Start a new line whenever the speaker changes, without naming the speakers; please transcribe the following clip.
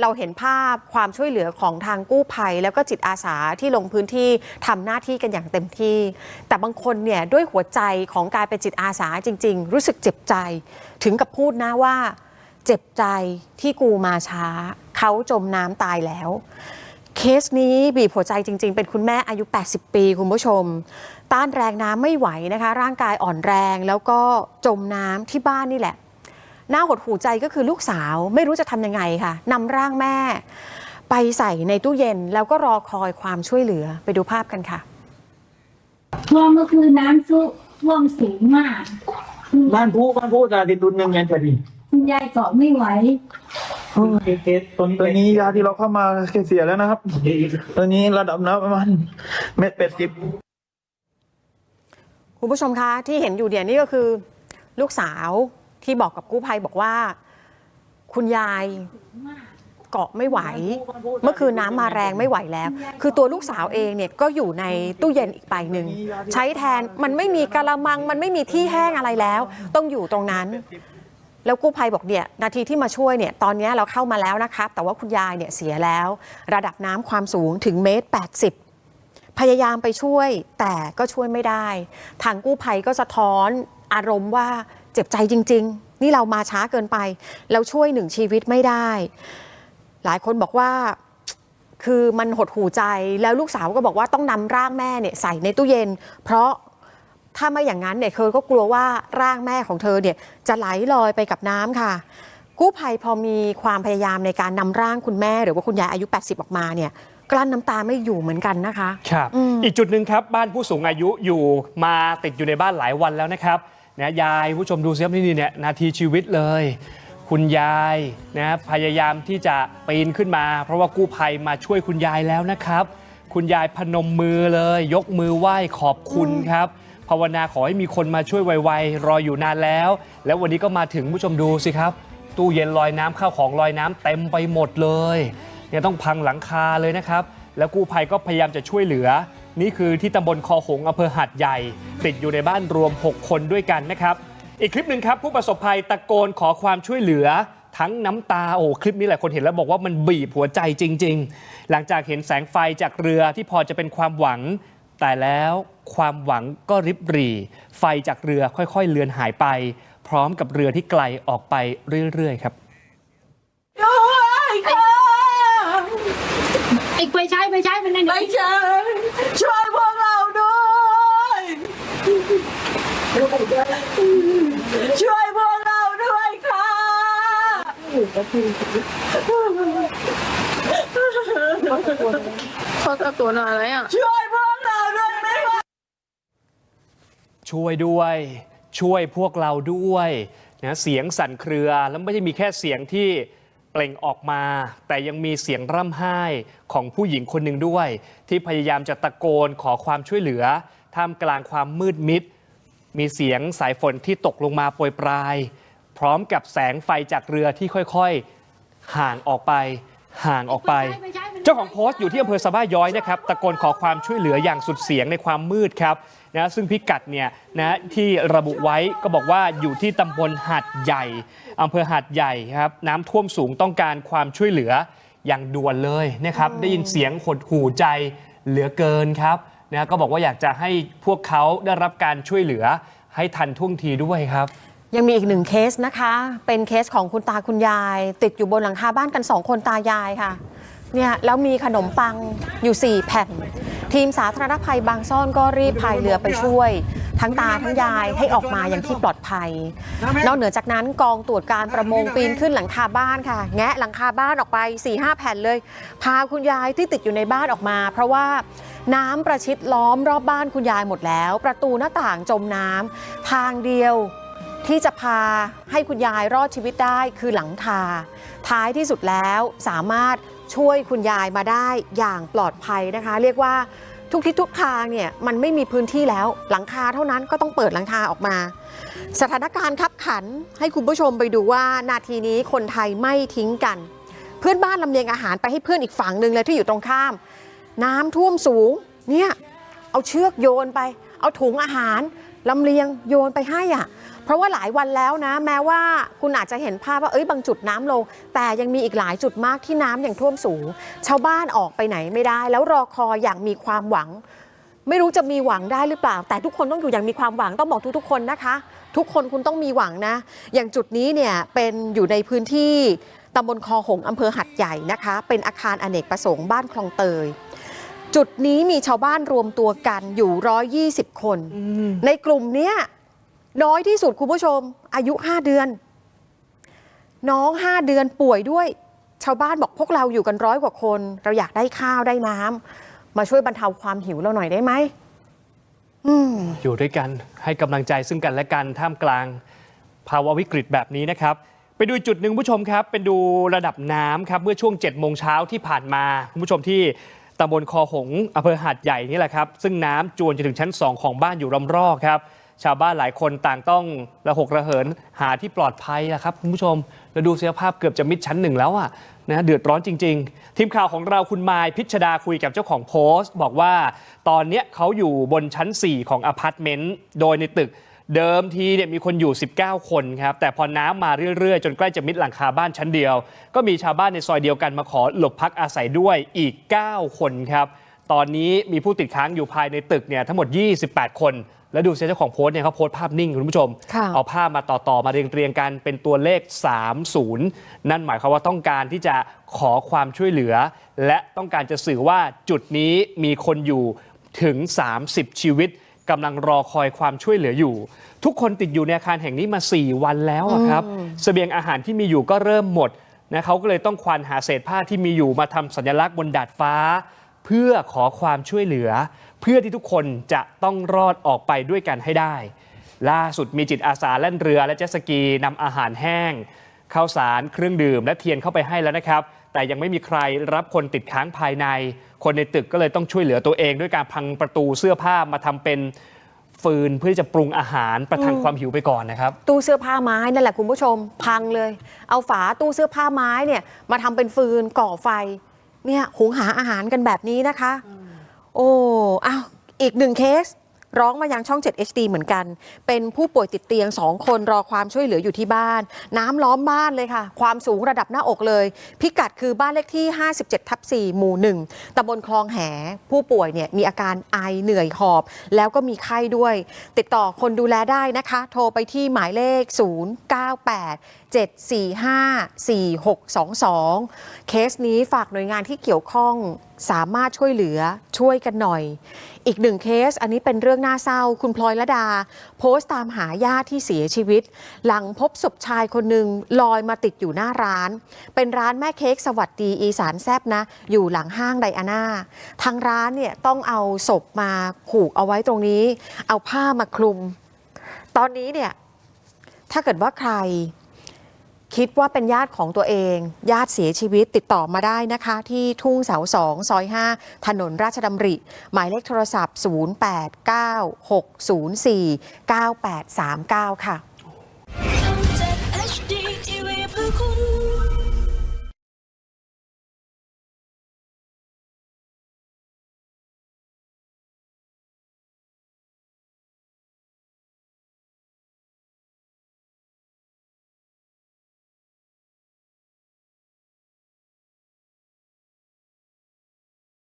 เราเห็นภาพความช่วยเหลือของทางกู้ภัย แล้วก็จิตอาสาที่ลงพื้นที่ทำหน้าที่กันอย่างเต็มที่ แต่บางคนเนี่ยด้วยหัวใจของการเป็นจิตอาสาจริง ๆ รู้สึกเจ็บใจ ถึงกับพูดนะว่า เจ็บใจที่กูมาช้า เขาจมน้ำตายแล้ว เคสนี้บีบหัวใจจริง ๆ เป็นคุณแม่อายุ 80 ปีคุณผู้ชม ต้านแรงน้ำไม่ไหวนะคะ ร่างกายอ่อนแรงแล้วก็จมน้ำที่บ้านนี่แหละ น่าหดหูใจก็คือลูกสาวไม่รู้จะทำยังไงค่ะนำร่างแม่ ไปใส่ในตู้เย็นแล้วก็รอคอยความช่วยเหลือไปดูภาพกันค่ะ
ท่วมก็คือน้ำซุท่วมสูงมาก
บ้านผู้บ้านผู้จะติดตุนหนึ่งเงินพอดี
คุณยายเกาะไม่ไหว
เคสตัวนี้
ตัวนี้ยาที่เราเข้ามาเสียแล้วนะครับตัวนี้ระดับน้ำประมาณเม็ดเป็ดสิบ
คุณผู้ชมคะที่เห็นอยู่เนี่ยนี่ก็คือ ลูกสาว ที่บอกกับกู้ภัยบอกว่า คุณยายเกาะไม่ไหว เมื่อคืนน้ำมาแรงไม่ไหวแล้ว คือตัวลูกสาวเองเนี่ยก็อยู่ในตู้เย็นอีกใบหนึ่งใช้แทนมันไม่มีกะละมัง มันไม่มีที่แห้งอะไรแล้ว ต้องอยู่ตรงนั้น แล้วกู้ภัยบอกเนี่ยนาทีที่มาช่วยเนี่ยตอนนี้เราเข้ามาแล้วนะครับ แต่ว่าคุณยายเนี่ยเสียแล้ว ระดับน้ำความสูงถึงเมตร 80พยายามไปช่วยแต่ก็ช่วยไม่ได้ ทางกู้ภัยก็สะท้อนอารมณ์ว่าเจ็บใจจริง ๆ นี่เรามาช้าเกินไปแล้วช่วยหนึ่งชีวิตไม่ได้ หลายคนบอกว่าคือมันหดหูใจแล้วลูกสาวก็บอกว่าต้องนำร่างแม่เนี่ยใส่ในตู้เย็น เพราะถ้าไม่อย่างนั้นเนี่ยเธอก็กลัวว่าร่างแม่ของเธอเนี่ยจะไหลลอยไปกับน้ำค่ะ กู้ภัยพอมีความพยายามในการนำร่างคุณแม่ หรือว่าคุณยายอายุ 80 ออกมาเนี่ยกลั้นน้ำตาไม่อยู่เหมือนกันนะคะ
ครับ
อืม
อีกจุดหนึ่งครับ บ้านผู้สูงอายุอยู่มาติดอยู่ในบ้านหลายวันแล้วนะครับ นะยายผู้ชมดูซิครับนี่เนี่ยนาทีชีวิตเลย คุณยายนะพยายามที่จะปีนขึ้นมา เพราะว่ากู้ภัยมาช่วยคุณยายแล้วนะครับ คุณยายพนมมือเลย ยกมือไหว้ขอบคุณครับภาวนาขอให้มีคนมาช่วยไวๆรออยู่นานแล้ว แล้ววันนี้ก็มาถึงผู้ชมดูสิครับ ตู้เย็นลอยน้ำข้าวของลอยน้ำเต็มไปหมดเลยเนี่ยต้องพังหลังคาเลยนะครับ แล้วกู้ภัยก็พยายามจะช่วยเหลือ นี่คือที่ตำบลคอหงอำเภอหัดใหญ่ ติดอยู่ในบ้านรวม 6 คนด้วยกันนะครับ อีกคลิปหนึ่งครับ ผู้ประสบภัยตะโกนขอความช่วยเหลือ ทั้งน้ำตาโอ้คลิปนี้หลายคนเห็นแล้วบอกว่ามันบีบหัวใจจริง ๆ หลังจากเห็นแสงไฟจากเรือที่พอจะเป็นความหวัง แต่แล้วความหวังก็ริบหรี่ ไฟจากเรือค่อยๆ เลือนหายไป พร้อมกับเรือที่ไกลออกไปเรื่อยๆครับ
ไอ้ไปใช้ไปใช้มันนั่น
ไม่ใช่ ช่วยพวกเราด้วยช่วยพวกเราด้วยค่ะ
เขาตะโกนอะไรอะ
ช่วยพวกเราด้วยไม่ไหว
ช่วยด้วย ช่วยพวกเราด้วยนะเสียงสั่นเครือแล้วไม่ใช่มีแค่เสียงที่ เปล่งออกมา แต่ยังมีเสียงร่ำไห้ของผู้หญิงคนหนึ่งด้วย ที่พยายามจะตะโกนขอความช่วยเหลือ ท่ามกลางความมืดมิด มีเสียงสายฝนที่ตกลงมาโปรยปลาย พร้อมกับแสงไฟจากเรือที่ค่อยๆ ห่างออกไป ห่างออกไป เจ้าของโพสต์อยู่ที่อำเภอสะบ้าย้อยนะครับตะโกนขอความช่วยเหลืออย่างสุดเสียงในความมืดครับนะซึ่งพิกัดเนี่ยนะที่ระบุไว้ก็บอกว่าอยู่ที่ตำบลหาดใหญ่อำเภอหาดใหญ่ครับน้ำท่วมสูงต้องการความช่วยเหลืออย่างด่วนเลยนะครับได้ยินเสียงหดหูใจเหลือเกินครับนะก็บอกว่าอยากจะให้พวกเขาได้รับการช่วยเหลือให้ทันท่วงทีด้วยครับ
ยังมีอีกหนึ่งเคสนะคะ เป็นเคสของคุณตาคุณยาย ติดอยู่บนหลังคาบ้านกันสองคนตายายค่ะ เนี่ยแล้วมีขนมปังอยู่ 4 แผ่น ทีมสาธารณภัยบางซ่อนก็รีบพายเรือไปช่วย ทั้งตาทั้งยายให้ออกมาอย่างที่ปลอดภัย นอกเหนือจากนั้นกองตรวจการประมงปีนขึ้นหลังคาบ้านค่ะ แงะหลังคาบ้านออกไป4ีหแผ่นเลย พาคุณยายที่ติดอยู่ในบ้านออกมา เพราะว่าน้ำประชิดล้อมรอบบ้านคุณยายหมดแล้ว ประตูหน้าต่างจมน้ำทางเดียวที่จะพาให้คุณยายรอดชีวิตได้คือหลังคา ท้ายที่สุดแล้วสามารถ ช่วยคุณยายมาได้อย่างปลอดภัยนะคะ เรียกว่าทุกทิศทุกทางเนี่ยมันไม่มีพื้นที่แล้วหลังคาเท่านั้นก็ต้องเปิดหลังคาออกมา สถานการณ์คับขันให้คุณผู้ชมไปดูว่านาทีนี้คนไทยไม่ทิ้งกัน เพื่อนบ้านลำเลียงอาหารไปให้เพื่อนอีกฝั่งหนึ่งเลยที่อยู่ตรงข้าม น้ำท่วมสูงเนี่ยเอาเชือกโยนไป เอาถุงอาหารลำเลียงโยนไปให้อะ เพราะว่าหลายวันแล้วนะ แม้ว่าคุณอาจจะเห็นภาพว่าเอ้ยบางจุดน้ำลง แต่ยังมีอีกหลายจุดมากที่น้ำยังท่วมสูง ชาวบ้านออกไปไหนไม่ได้ แล้วรอคอยอย่างมีความหวัง ไม่รู้จะมีหวังได้หรือเปล่า แต่ทุกคนต้องอยู่อย่างมีความหวังต้องบอกทุกๆคนนะคะ ทุกคนคุณต้องมีหวังนะ อย่างจุดนี้เนี่ยเป็นอยู่ในพื้นที่ตำบลคอหงส์อำเภอหัดใหญ่นะคะ เป็นอาคารอเนกประสงค์บ้านคลองเตยจุดนี้มีชาวบ้านรวมตัวกันอยู่ 120 คน ในกลุ่มเนี้ย น้อยที่สุดคุณผู้ชม อายุ 5 เดือน น้อง 5 เดือนป่วยด้วย ชาวบ้านบอกพวกเราอยู่กันร้อยกว่าคน เราอยากได้ข้าวได้น้ำมาช่วยบรรเทาความหิวเราหน่อยได้ไหมอ
ยู่ด้วยกันให้กำลังใจซึ่งกันและกันท่ามกลาง ภาวะวิกฤตแบบนี้นะครับ ไปดูจุดหนึ่งผู้ชมครับ เป็นดูระดับน้ำครับ เมื่อช่วง7จ็ดโมงเช้าที่ผ่านมา คุณผู้ชมที่ตำบลคอหงอำเภอหาดใหญ่นี่แหละครับ ซึ่งน้ำจวนจะถึงชั้น 2 ของบ้านอยู่รำรอกครับ ชาวบ้านหลายคนต่างต้องระหกระเหินหาที่ปลอดภัยนะครับคุณผู้ชมแล้วดูเสียภาพเกือบจะมิดชั้นหนึ่งแล้วอะนะเดือดร้อนจริง ๆ ทีมข่าวของเราคุณมายพิชดาคุยกับเจ้าของโพสต์ บอกว่าตอนเนี้ยเขาอยู่บนชั้น 4 ของอพาร์ตเมนต์โดยในตึกเดิมทีเนี่ยมีคนอยู่ 19 คนครับ แต่พอน้ำมาเรื่อยๆ จนใกล้จะมิดหลังคาบ้านชั้นเดียว ก็มีชาวบ้านในซอยเดียวกันมาขอหลบพักอาศัยด้วยอีก 9 คนครับ ตอนนี้มีผู้ติดค้างอยู่ภายในตึกเนี่ยทั้งหมด 28 คน แล้วดูเสียเจ้าของโพสต์เนี่ยเขาโพสต์ภาพนิ่งคุณผู้ชม
ค่ะ
เอาภาพมาต่อๆมาเรียงๆกันเป็นตัวเลข 30 นั่นหมายความว่าต้องการที่จะขอความช่วยเหลือ และต้องการจะสื่อว่าจุดนี้มีคนอยู่ถึง 30 ชีวิตกำลังรอคอยความช่วยเหลืออยู่ ทุกคนติดอยู่ในอาคารแห่งนี้มา 4 วันแล้วอะครับเสบียงอาหารที่มีอยู่ก็เริ่มหมดนะเขาก็เลยต้องควานหาเศษผ้าที่มีอยู่มาทำสัญลักษณ์บนดาดฟ้า เพื่อขอความช่วยเหลือ เพื่อที่ทุกคนจะต้องรอดออกไปด้วยกันให้ได้ ล่าสุดมีจิตอาสาแล่นเรือและเจ็ตสกีนำอาหารแห้งข้าวสารเครื่องดื่มและเทียนเข้าไปให้แล้วนะครับ แต่ยังไม่มีใครรับคนติดค้างภายใน คนในตึกก็เลยต้องช่วยเหลือตัวเอง ด้วยการพังประตูเสื้อผ้ามาทำเป็นฟืนเพื่อจะปรุงอาหารประทังความหิวไปก่อนนะครับ
ตู้เสื้อผ้าไม้นั่นแหละคุณผู้ชม พังเลย เอาฝาตู้เสื้อผ้าไม้เนี่ยมาทำเป็นฟืนก่อไฟ เนี่ยหุงหาอาหารกันแบบนี้นะคะ โอ้อ้าวอีกหนึ่งเคส ร้องมายังช่อง 7 HD เหมือนกัน เป็นผู้ป่วยติดเตียง 2 คนรอความช่วยเหลืออยู่ที่บ้าน น้ำล้อมบ้านเลยค่ะ ความสูงระดับหน้าอกเลย พิกัดคือบ้านเลขที่ 57ทับ4หมู่ 1ตำบลคลองแห ผู้ป่วยเนี่ยมีอาการไอเหนื่อยหอบ แล้วก็มีไข้ด้วย ติดต่อคนดูแลได้นะคะ โทรไปที่หมายเลข 098 745-4622 เคสนี้ฝากหน่วยงานที่เกี่ยวข้องสามารถช่วยเหลือช่วยกันหน่อย อีกหนึ่งเคสอันนี้เป็นเรื่องน่าเศร้า คุณพลอยละดา โพสต์ตามหาญาติที่เสียชีวิต หลังพบศพชายคนหนึ่งลอยมาติดอยู่หน้าร้าน เป็นร้านแม่เค้กสวัสดีอีสานแซบนะ อยู่หลังห้างไดอาน่าทางร้านเนี่ยต้องเอาศพมาผูกเอาไว้ตรงนี้ เอาผ้ามาคลุม ตอนนี้เนี่ยถ้าเกิดว่าใคร คิดว่าเป็นญาติของตัวเอง ญาติเสียชีวิตติดต่อมาได้นะคะ ที่ทุ่งเสาสองซอย 5 ถนนราชดำริ หมายเลขโทรศัพท์ 0896049839 ค่ะ